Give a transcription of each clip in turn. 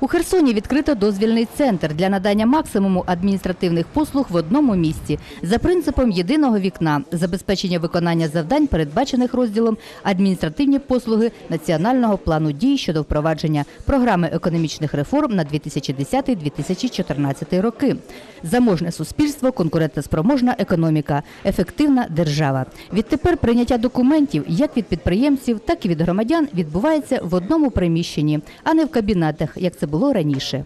У Херсоні відкрито дозвільний центр для надання максимуму адміністративних послуг в одному місці за принципом єдиного вікна, забезпечення виконання завдань, передбачених розділом адміністративні послуги Національного плану дій щодо впровадження програми економічних реформ на 2010-2014 роки. Заможне суспільство, конкурентоспроможна економіка, ефективна держава. Відтепер прийняття документів як від підприємців, так і від громадян відбувається в одному приміщенні, а не в кабінетах, як це було раніше.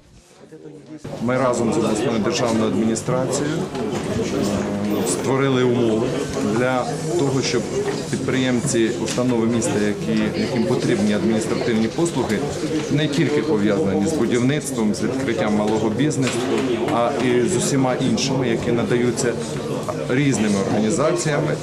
Ми разом з обласною державною адміністрацією е, створили умови для того, щоб підприємці установи міста, які, яким потрібні адміністративні послуги, не тільки пов'язані з будівництвом, з відкриттям малого бізнесу, а і з усіма іншими, які надаються різними організаціями.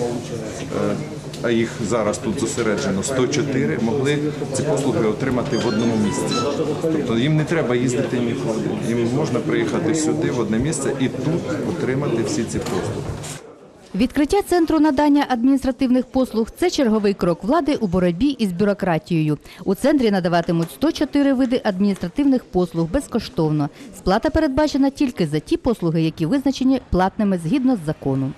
А їх зараз тут зосереджено 104, могли ці послуги отримати в одному місці. Тобто їм не треба їздити нікуди. Їм можна приїхати сюди, в одне місце, і тут отримати всі ці послуги. Відкриття центру надання адміністративних послуг це черговий крок влади у боротьбі із бюрократією. У центрі надаватимуть 104 види адміністративних послуг безкоштовно. Сплата передбачена тільки за ті послуги, які визначені платними згідно з законом.